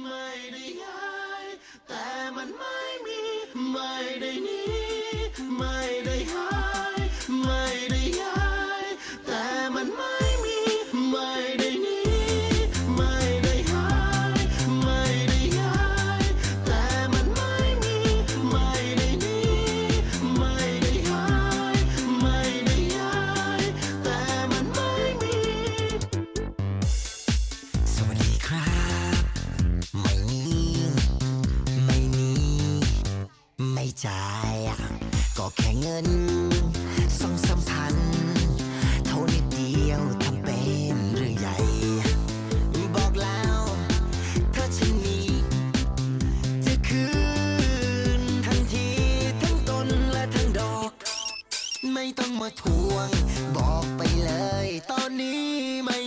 ไม่ได้ย้าย แต่มันไม่มี ไม่ได้หนีไม่ ใจ ก็แค่เงินสองสามพันเท่านิดเดียวทำเป็นเรื่องใหญ่ บอกแล้วเธอฉันมีจะคืนทันทีทั้งต้นและทั้งดอก ไม่ต้องมาทวง บอกไปเลย ตอนนี้ไม่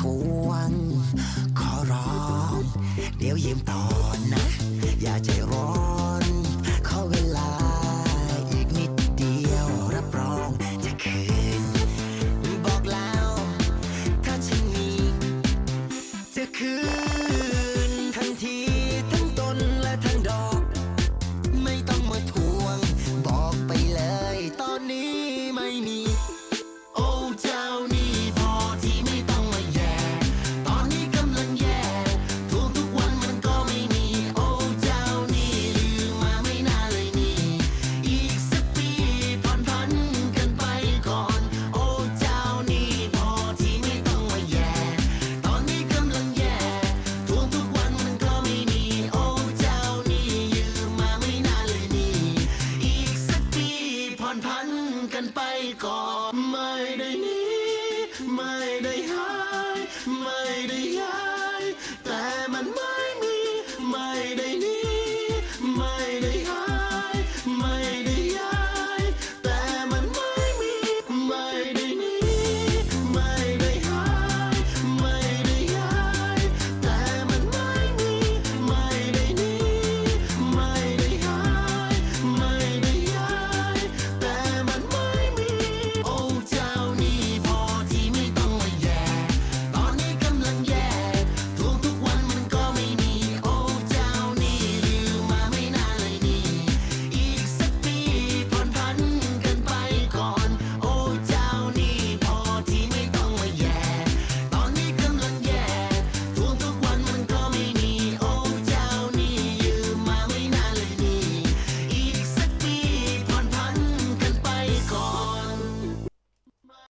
ทวง ขอร้อง เดี๋ยวยืมต่อนะ อย่าใจร้อน กันไปก่อน